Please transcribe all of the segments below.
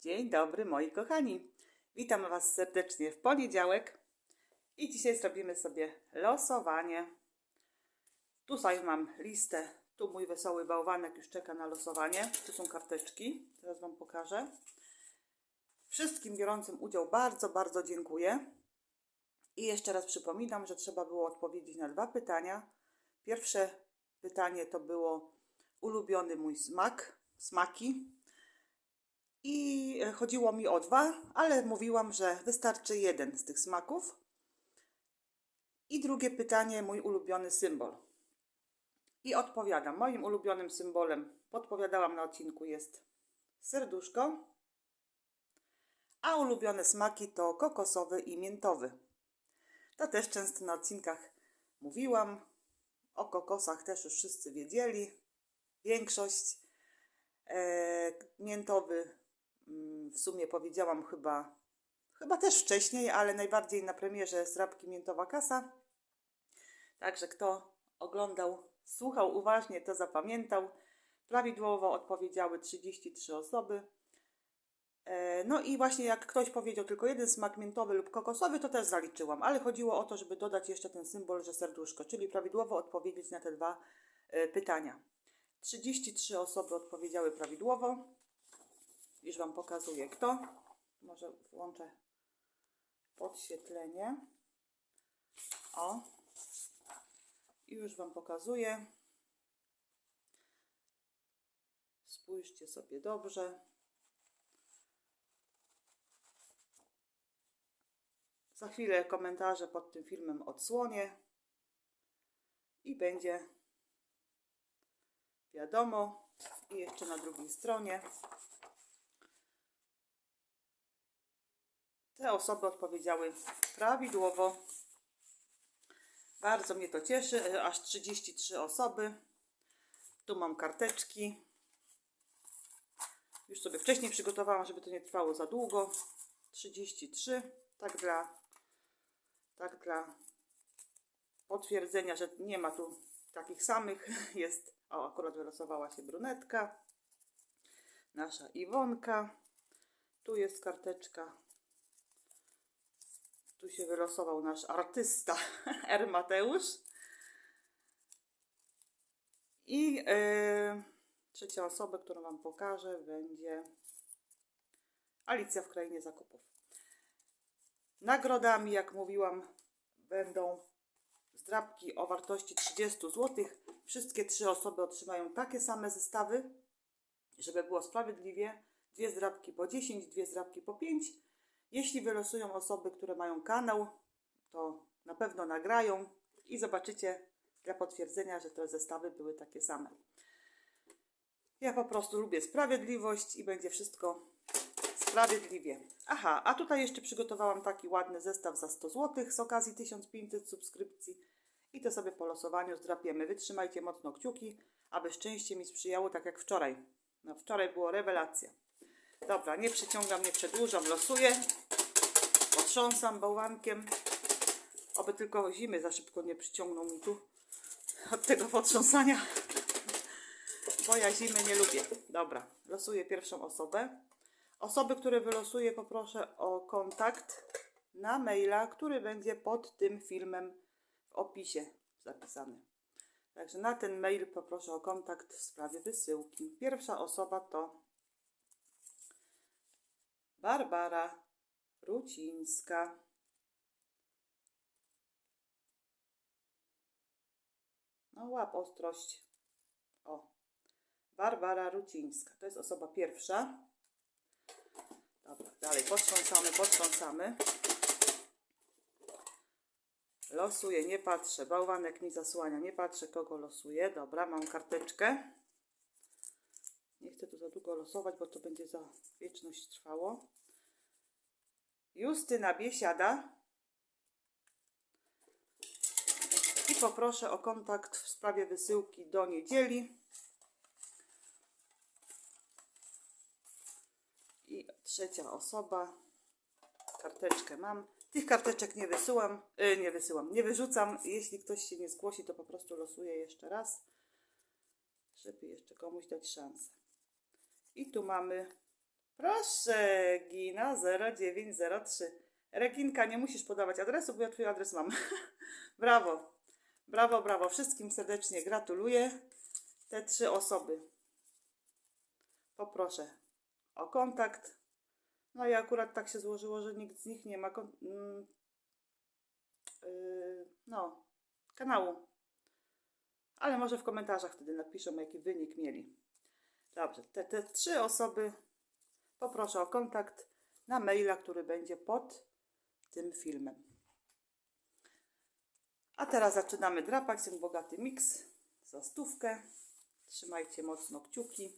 Dzień dobry moi kochani. Witam Was serdecznie w poniedziałek i dzisiaj zrobimy sobie losowanie. Tutaj mam listę, tu mój wesoły bałwanek już czeka na losowanie. Tu są karteczki, teraz Wam pokażę. Wszystkim biorącym udział bardzo, bardzo dziękuję. I jeszcze raz przypominam, że trzeba było odpowiedzieć na dwa pytania. Pierwsze pytanie to było ulubiony mój smak, smaki. I e, chodziło mi o dwa, ale mówiłam, że wystarczy jeden z tych smaków. I drugie pytanie, mój ulubiony symbol. I odpowiadam. Moim ulubionym symbolem, podpowiadałam na odcinku, jest serduszko. A ulubione smaki to kokosowy i miętowy. To też często na odcinkach mówiłam. O kokosach też już wszyscy wiedzieli. Większość. E, miętowy w sumie powiedziałam chyba, chyba też wcześniej, ale najbardziej na premierze z Rabki Miętowa Kasa. Także kto oglądał, słuchał uważnie, to zapamiętał. Prawidłowo odpowiedziały 33 osoby. E, No i właśnie jak ktoś powiedział tylko jeden smak miętowy lub kokosowy, to też zaliczyłam, ale chodziło o to, żeby dodać jeszcze ten symbol, że serduszko, czyli prawidłowo odpowiedzieć na te dwa e, pytania. 33 osoby odpowiedziały prawidłowo. Już Wam pokazuję kto. Może włączę podświetlenie. O. I już Wam pokazuję. Spójrzcie sobie dobrze. Za chwilę komentarze pod tym filmem odsłonię i będzie wiadomo. I jeszcze na drugiej stronie. Te osoby odpowiedziały prawidłowo. Bardzo mnie to cieszy, e, aż 33 osoby. Tu mam karteczki. Już sobie wcześniej przygotowałam, żeby to nie trwało za długo. 33. Tak dla, tak dla potwierdzenia, że nie ma tu takich samych. Jest, o, akurat wylosowała się brunetka. Nasza Iwonka. Tu jest karteczka. Tu się wylosował nasz artysta R. Mateusz. I yy, trzecia osoba, którą Wam pokażę, będzie Alicja w Krainie Zakupów. Nagrodami, jak mówiłam, będą zdrabki o wartości 30 zł. Wszystkie trzy osoby otrzymają takie same zestawy, żeby było sprawiedliwie. Dwie zdrabki po 10, dwie zdrabki po 5. Jeśli wylosują osoby, które mają kanał, to na pewno nagrają i zobaczycie dla potwierdzenia, że te zestawy były takie same. Ja po prostu lubię sprawiedliwość i będzie wszystko sprawiedliwie. Aha, a tutaj jeszcze przygotowałam taki ładny zestaw za 100 zł z okazji 1500 subskrypcji i to sobie po losowaniu zdrapiemy. Wytrzymajcie mocno kciuki, aby szczęście mi sprzyjało tak jak wczoraj. No wczoraj było rewelacja. Dobra, nie przyciągam, nie przedłużam, losuję. Potrząsam bałwankiem. Oby tylko zimy za szybko nie przyciągną mi tu od tego potrząsania. Bo ja zimy nie lubię. Dobra, losuję pierwszą osobę. Osoby, które wylosuję, poproszę o kontakt na maila, który będzie pod tym filmem w opisie zapisany. Także na ten mail poproszę o kontakt w sprawie wysyłki. Pierwsza osoba to Barbara Rucińska. No łap ostrość. O. Barbara Rucińska. To jest osoba pierwsza. Dobra, dalej potrząsamy, potrząsamy. Losuję, nie patrzę. Bałwanek mi zasłania, nie patrzę kogo losuję. Dobra, mam karteczkę. Nie chcę tu za długo losować, bo to będzie za wieczność trwało. Justyna Biesiada. I poproszę o kontakt w sprawie wysyłki do niedzieli. I trzecia osoba. Karteczkę mam. Tych karteczek nie wysyłam, y, nie wysyłam, nie wyrzucam. Jeśli ktoś się nie zgłosi, to po prostu losuję jeszcze raz, żeby jeszcze komuś dać szansę. I tu mamy Proszę, Gina 0903. Reginka, nie musisz podawać adresu, bo ja twój adres mam. brawo, brawo, brawo. Wszystkim serdecznie gratuluję. Te trzy osoby. Poproszę o kontakt. No i akurat tak się złożyło, że nikt z nich nie ma kon- mm, yy, no, kanału. Ale może w komentarzach wtedy napiszą, jaki wynik mieli. Dobrze, te, te trzy osoby poproszę o kontakt na maila, który będzie pod tym filmem. A teraz zaczynamy drapać ten bogaty miks za stówkę. Trzymajcie mocno kciuki.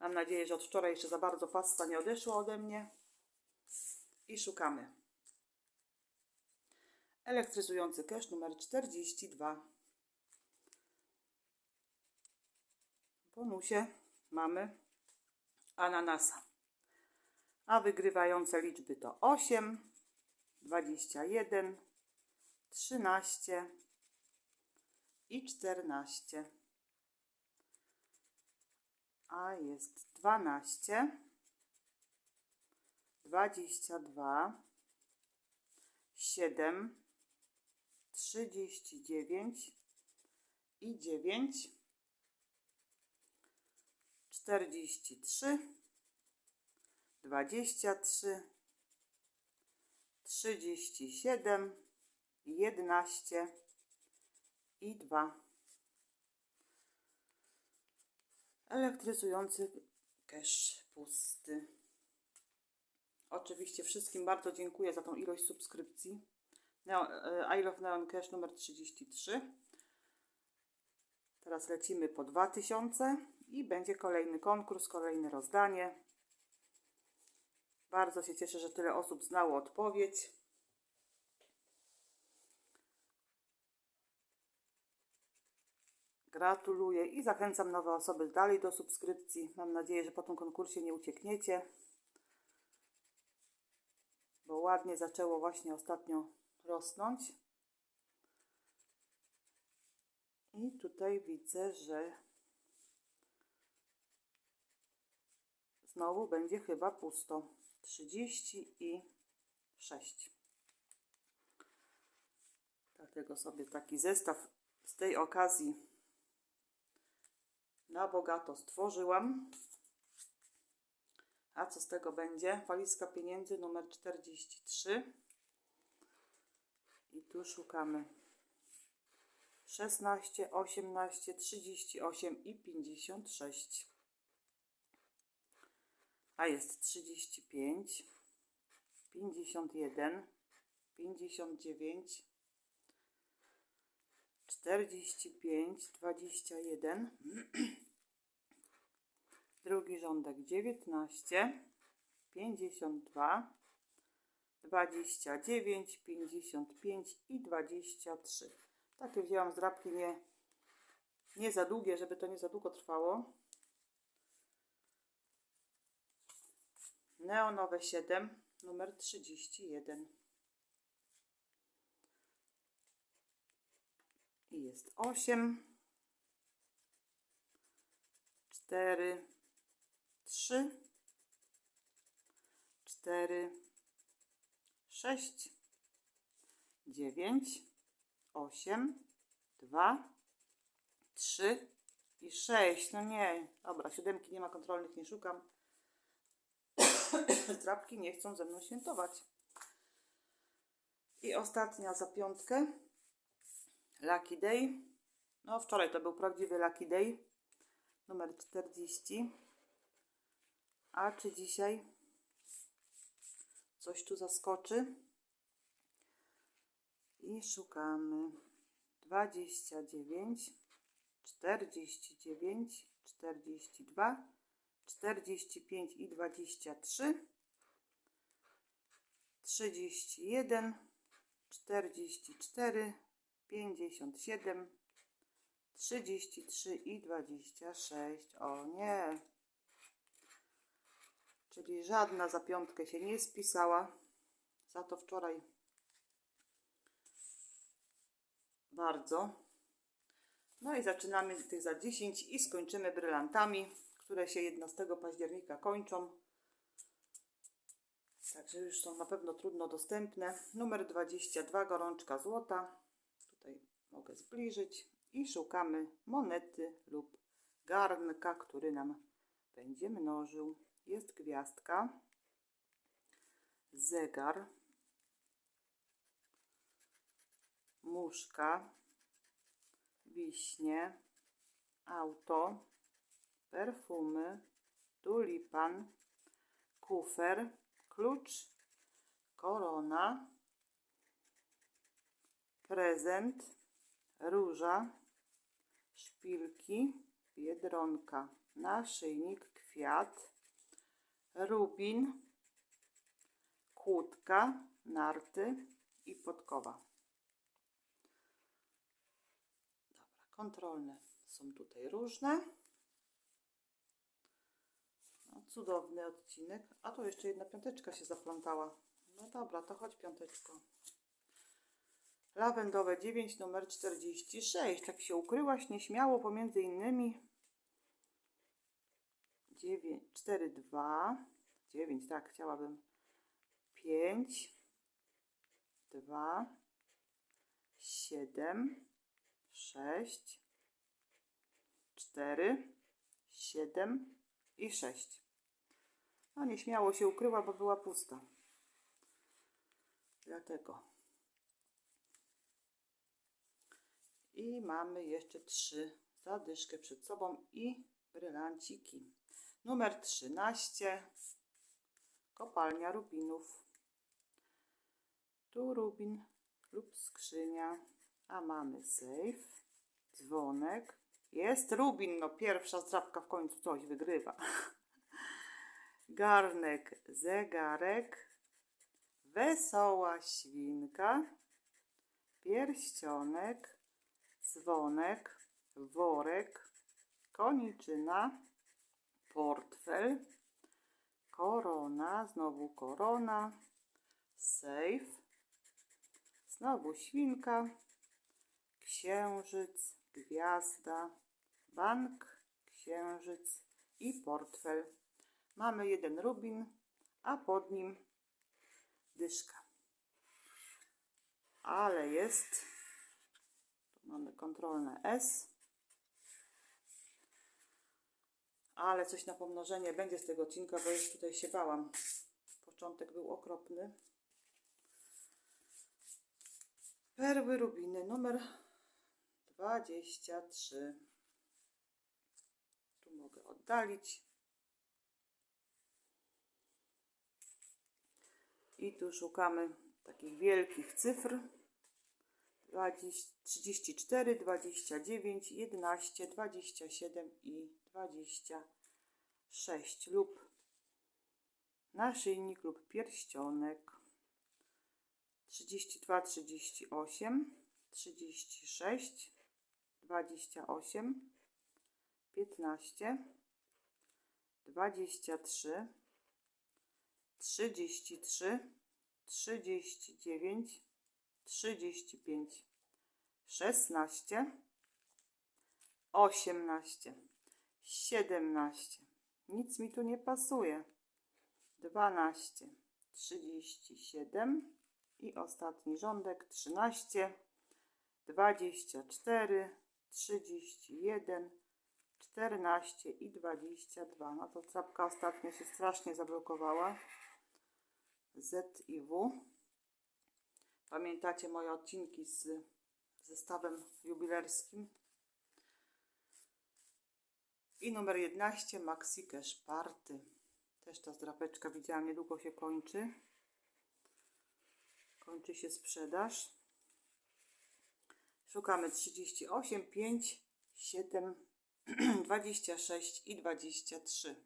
Mam nadzieję, że od wczoraj jeszcze za bardzo pasta nie odeszła ode mnie. I szukamy. Elektryzujący cash numer 42. W bonusie mamy ananasa. A wygrywające liczby to 8, 21, 13 i 14. A jest 12, 22, 7, 39 i 9, 43, 23, 37, 11 i 2. Elektryzujący cash pusty. Oczywiście wszystkim bardzo dziękuję za tą ilość subskrypcji. E, I Love Neon Cash numer 33. Teraz lecimy po 2000 i będzie kolejny konkurs, kolejne rozdanie. Bardzo się cieszę, że tyle osób znało odpowiedź. Gratuluję i zachęcam nowe osoby dalej do subskrypcji. Mam nadzieję, że po tym konkursie nie uciekniecie, bo ładnie zaczęło właśnie ostatnio rosnąć. I tutaj widzę, że znowu będzie chyba pusto. 36. Dlatego sobie taki zestaw z tej okazji na bogato stworzyłam. A co z tego będzie? Walizka pieniędzy numer 43. I tu szukamy 16, 18, 38 i 56. A jest 35, 51, 59, 45, 21. Drugi rządek 19, 52, 29, 55 i 23. Takie wzięłam zdrabki nie, nie za długie, żeby to nie za długo trwało. Neonowe 7, numer 31. I jest 8, 4, 3, 4, 6, 9, 8, 2, 3 i 6. No nie, dobra, siódemki nie ma kontrolnych, nie szukam. Trapki nie chcą ze mną świętować. I ostatnia za piątkę. Lucky Day. No wczoraj to był prawdziwy Lucky Day. Numer 40. A czy dzisiaj coś tu zaskoczy? I szukamy 29, 49, 42, 45 i 23, 31, 44, 57, 33 i 26. O nie! Czyli żadna za piątkę się nie spisała. Za to wczoraj bardzo. No i zaczynamy tych za 10 i skończymy brylantami, które się 11 października kończą. Także już są na pewno trudno dostępne. Numer 22, gorączka złota. Tutaj mogę zbliżyć. I szukamy monety lub garnka, który nam będzie mnożył. Jest gwiazdka, zegar, muszka, wiśnie, auto, perfumy, tulipan, kufer, klucz, korona, prezent, róża, szpilki, biedronka, naszyjnik, kwiat, rubin, kłódka, narty i podkowa. Dobra, kontrolne są tutaj różne. Cudowny odcinek. A tu jeszcze jedna piąteczka się zaplątała. No dobra, to chodź piąteczko. Lawendowe 9, numer 46. Tak się ukryłaś nieśmiało pomiędzy innymi. 9, 4, 2, 9, tak, chciałabym. 5, 2, 7, 6, 4, 7 i 6. No nieśmiało się ukryła, bo była pusta. Dlatego. I mamy jeszcze trzy zadyszkę przed sobą i brylanciki. Numer 13. Kopalnia rubinów. Tu rubin lub skrzynia. A mamy safe, dzwonek. Jest rubin, no pierwsza zdrabka w końcu coś wygrywa. Garnek, zegarek, wesoła świnka, pierścionek, dzwonek, worek, koniczyna, portfel, korona, znowu korona, safe, znowu świnka, księżyc, gwiazda, bank, księżyc i portfel. Mamy jeden rubin, a pod nim dyszka. Ale jest, tu mamy kontrolne S, ale coś na pomnożenie będzie z tego odcinka, bo już tutaj się bałam. Początek był okropny. Perły rubiny numer 23. Tu mogę oddalić. I tu szukamy takich wielkich cyfr. 20, 34, 29, 11, 27 i 26 lub naszyjnik lub pierścionek. 32, 38, 36, 28, 15, 23, 33, 39, 35, 16, 18, 17. Nic mi tu nie pasuje. 12, 37 i ostatni rządek 13, 24, 31, 14 i 22. No to czapka ostatnio się strasznie zablokowała. Z i W. Pamiętacie moje odcinki z zestawem jubilerskim. I numer 11 Maxi Cash Party. Też ta zdrapeczka widziałam, niedługo się kończy. Kończy się sprzedaż. Szukamy 38, 5, 7, 26 i 23.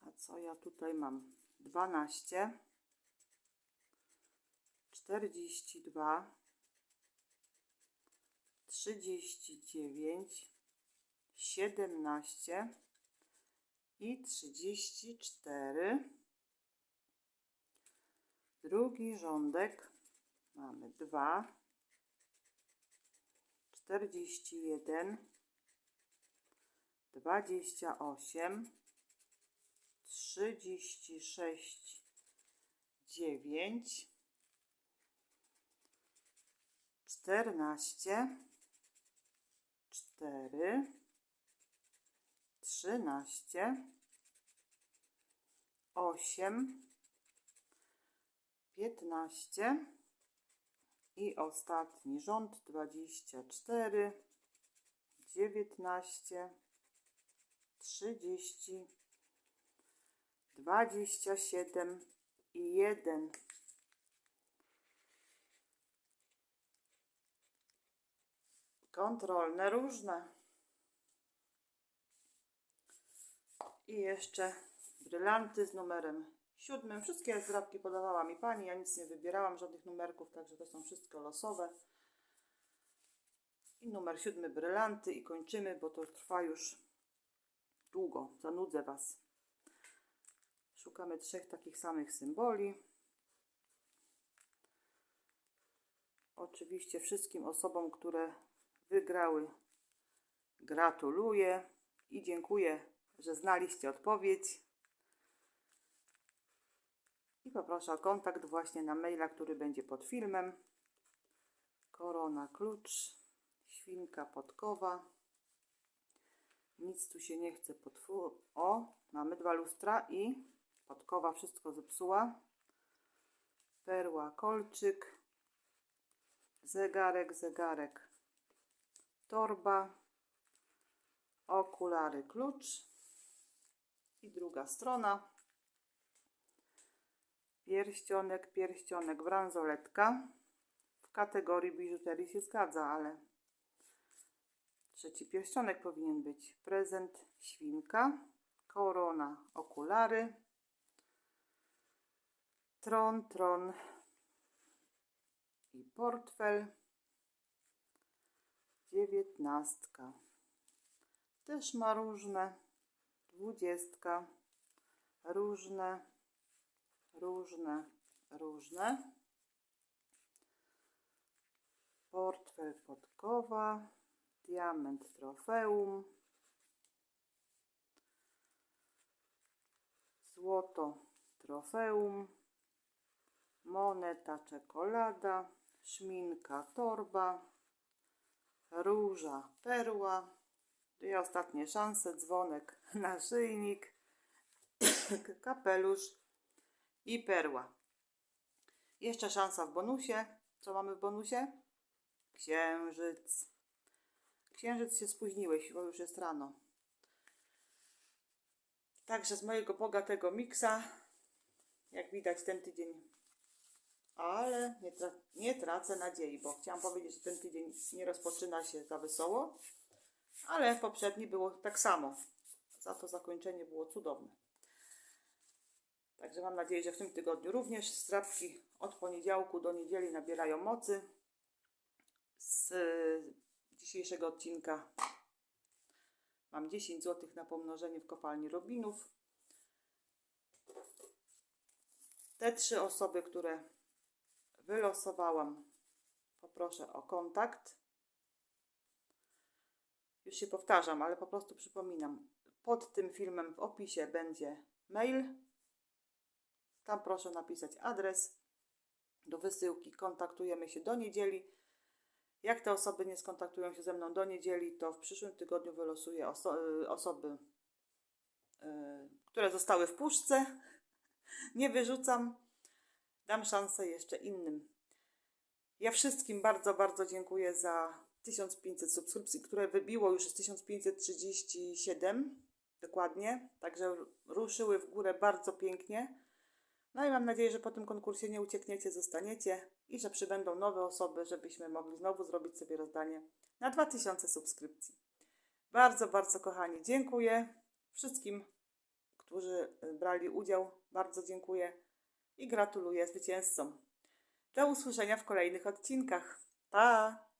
A co ja tutaj mam? 12, 42, 39, 17 i 34. Drugi rządek mamy 2, 41, dwadzieścia osiem, trzydzieści sześć, dziewięć, czternaście, cztery, trzynaście, osiem, piętnaście i ostatni rząd dwadzieścia cztery, dziewiętnaście, trzydzieści, dwadzieścia siedem i jeden. Kontrolne różne. I jeszcze brylanty z numerem siódmym. Wszystkie zdrabki podawała mi pani. Ja nic nie wybierałam, żadnych numerków, także to są wszystko losowe. I numer siódmy brylanty i kończymy, bo to trwa już długo. Zanudzę Was. Szukamy trzech takich samych symboli. Oczywiście wszystkim osobom, które wygrały, gratuluję i dziękuję, że znaliście odpowiedź. Poproszę o kontakt właśnie na maila, który będzie pod filmem. Korona klucz, świnka podkowa. Nic tu się nie chce potwu. O, mamy dwa lustra i podkowa wszystko zepsuła. Perła kolczyk. Zegarek, zegarek. Torba. Okulary klucz. I druga strona. Pierścionek, pierścionek, bransoletka. W kategorii biżuterii się zgadza, ale trzeci pierścionek powinien być. Prezent świnka, korona, okulary, tron, tron i portfel. Dziewiętnastka. Też ma różne. Dwudziestka. Różne różne, różne. Portfel podkowa, diament trofeum, złoto trofeum, moneta czekolada, szminka torba, róża perła, dwie ostatnie szanse, dzwonek naszyjnik, kapelusz i perła. Jeszcze szansa w bonusie. Co mamy w bonusie? Księżyc. Księżyc się spóźniłeś, bo już jest rano. Także z mojego bogatego miksa, jak widać ten tydzień, ale nie, tra nie tracę nadziei, bo chciałam powiedzieć, że ten tydzień nie rozpoczyna się za wesoło, ale poprzedni było tak samo. Za to zakończenie było cudowne. Także mam nadzieję, że w tym tygodniu również strapki od poniedziałku do niedzieli nabierają mocy. Z dzisiejszego odcinka mam 10 zł na pomnożenie w kopalni Robinów. Te trzy osoby, które wylosowałam, poproszę o kontakt. Już się powtarzam, ale po prostu przypominam. Pod tym filmem w opisie będzie mail tam proszę napisać adres do wysyłki. Kontaktujemy się do niedzieli. Jak te osoby nie skontaktują się ze mną do niedzieli, to w przyszłym tygodniu wylosuję oso y, osoby, yy, które zostały w puszce. nie wyrzucam. Dam szansę jeszcze innym. Ja wszystkim bardzo, bardzo dziękuję za 1500 subskrypcji, które wybiło już z 1537 dokładnie. Także ruszyły w górę bardzo pięknie. No i mam nadzieję, że po tym konkursie nie uciekniecie, zostaniecie i że przybędą nowe osoby, żebyśmy mogli znowu zrobić sobie rozdanie na 2000 subskrypcji. Bardzo, bardzo kochani, dziękuję wszystkim, którzy y, brali udział. Bardzo dziękuję i gratuluję zwycięzcom. Do usłyszenia w kolejnych odcinkach. Pa!